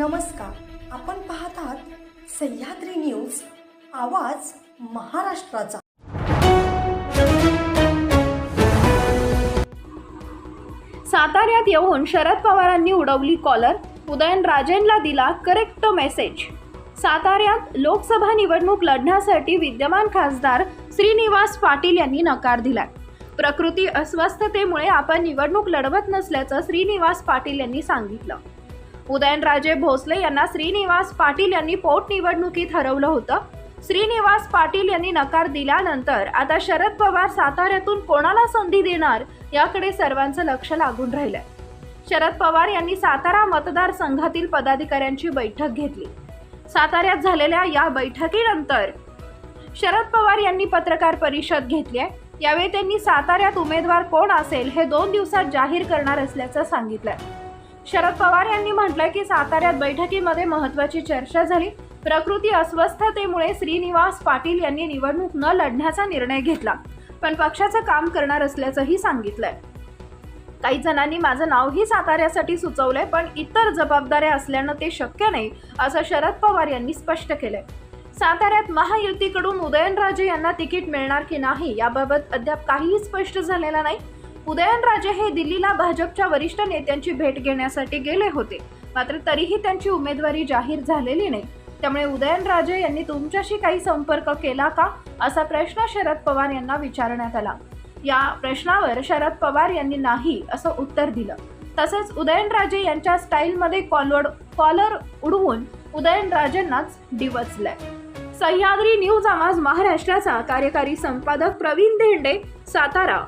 नमस्कार. आपण पाहत आहात सह्याद्री न्यूज आवाज महाराष्ट्राचा. साताऱ्यात येऊन शरद पवारांनी उडवली कॉलर. उदयनराजेंना दिला करेक्ट मेसेज साताऱ्यात लोकसभा निवडणूक लढण्यासाठी विद्यमान खासदार श्रीनिवास पाटील यांनी नकार दिलाय. प्रकृती अस्वस्थतेमुळे आपण निवडणूक लढवत नसल्याचं श्रीनिवास पाटील यांनी सांगितलं. उदयनराजे भोसले यांना श्रीनिवास पाटील यांनी पोटनिवडणुकीत हरवलं होतं. श्रीनिवास पाटील यांनी नकार दिल्यानंतर आता शरद पवार साताऱ्यातून कोणाला संधी देणार याकडे सर्वांचं लक्ष लागून राहिलंय. शरद पवार यांनी सातारा मतदारसंघातील पदाधिकाऱ्यांची बैठक घेतली. साताऱ्यात झालेल्या या बैठकीनंतर शरद पवार यांनी पत्रकार परिषद घेतली आहे. यावेळी त्यांनी साताऱ्यात उमेदवार कोण असेल हे दोन दिवसात जाहीर करणार असल्याचं सांगितलंय. शरद पवार यांनी म्हटलंय की साताऱ्यात बैठकीमध्ये महत्वाची चर्चा झाली. प्रकृती अस्वस्थतेमुळे श्रीनिवास पाटील यांनी निवडणूक न लढण्याचा निर्णय घेतला. पण पक्षाचं काम करणार असल्याचंही सांगितलंय. काही जणांनी माझं नावही साताऱ्यासाठी सुचवलंय पण इतर जबाबदाऱ्या असल्यानं ते शक्य नाही असं शरद पवार यांनी स्पष्ट केलंय. साताऱ्यात महायुतीकडून उदयनराजे यांना तिकीट मिळणार की नाही याबाबत अद्याप काहीही स्पष्ट झालेलं नाही. उदयनराजे हे दिल्लीला भाजपच्या वरिष्ठ नेत्यांची भेट घेण्यासाठी गेले होते. मात्र तरीही त्यांची उमेदवारी जाहीर झालेली नाही. त्यामुळे उदयनराजे यांनी तुमच्याशी काही संपर्क केला का? असा प्रश्न शरद पवार यांना विचारण्यात आला. या प्रश्नावर शरद पवार यांनी नाही असं उत्तर दिलं. तसेच उदयनराजे यांच्या स्टाईलमध्ये कॉलर कॉलर उडवून उदयनराजेंनाच डिवचलंय. सह्याद्री न्यूज आवाज महाराष्ट्राचा कार्यकारी संपादक प्रवीण धेंडे सातारा.